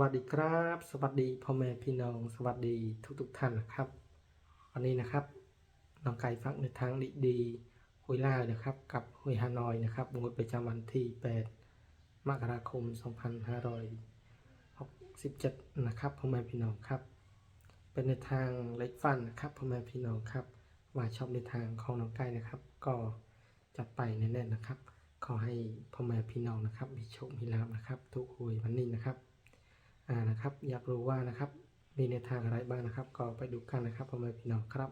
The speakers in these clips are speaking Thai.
วัสดีครับ สวัสดีพ่อแม่พี่น้อง สวัสดีทุกทุกๆท่านนะครับ วันนี้นะครับน้องไก่ฟังในทางดีดีๆหุยล่านะครับ กับหุยฮานอยนะครับงวดประจำวันที่ 8 มกราคม 2567 นะครับพ่อแม่พี่น้องครับ เป็นในทางเล็กฟันนะครับพ่อแม่พี่น้องครับ ว่าชอบในทางของน้องไก่นะครับ ก็จัดไปแน่ๆนะครับ ขอให้พ่อแม่พี่น้องนะครับมีโชคมีลาภนะครับ ทุกหวยวันนี้นะครับ อ่านะครับ อยากรู้ว่านะครับ มีในทางอะไรบ้างนะครับ ก็ไปดูกันนะครับพ่อแม่พี่น้องครับ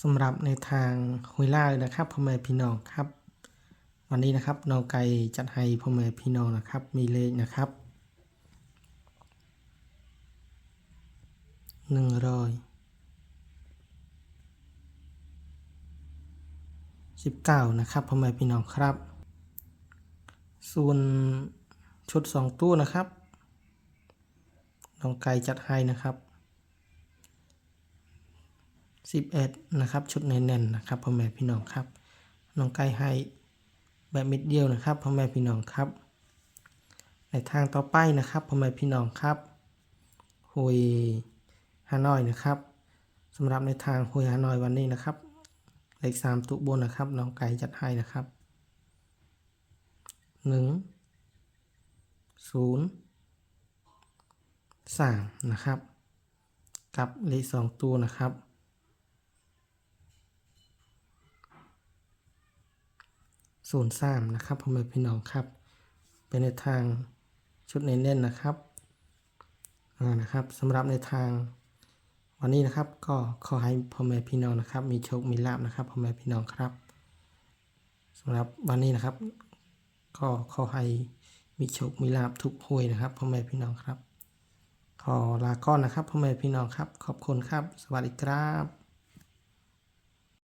สำหรับในทางหวยล่านะครับพ่อแม่พี่น้องครับ วันนี้นะครับน้องไก่จัดให้พ่อแม่พี่น้องนะครับ มีเลขนะครับหนึ่งร้อยสิบเก้านะครับพ่อแม่พี่น้องครับ ส่วนชุดสองตู้นะครับน้องไก่จัดให้นะครับสิบเอ็ดนะครับชุดแน่นๆนะครับพ่อแม่พี่น้องครับน้องไก่ให้แบบเม็ดเดียวนะครับพ่อแม่พี่น้องครับ ในทางต่อไปนะครับพ่อแม่พี่น้องครับหวยฮานอยนะครับสำหรับในทางหวยฮานอยวันนี้นะครับเลขสามตุบนนะครับน้องไก่จัดให้นะครับ หนึ่งศูนย์สามนะครับ กับเลขสองตัวนะครับศูนย์สามนะครับพ่อแม่พี่น้องครับ เป็นในทางชุดเน้นๆนะครับนะครับสำหรับในทางวันนี้นะครับก็ขอให้พ่อแม่พี่น้องนะครับ มีโชคมีลาบนะครับพ่อแม่พี่น้องครับสำหรับวันนี้นะครับ ก็ขอให้มีโชค มีลาบทุกหวยนะครับพ่อแม่พี่น้องครับ ขอลาก่อนนะครับพ่อแม่พี่น้องครับ ขอบคุณครับ สวัสดีครับ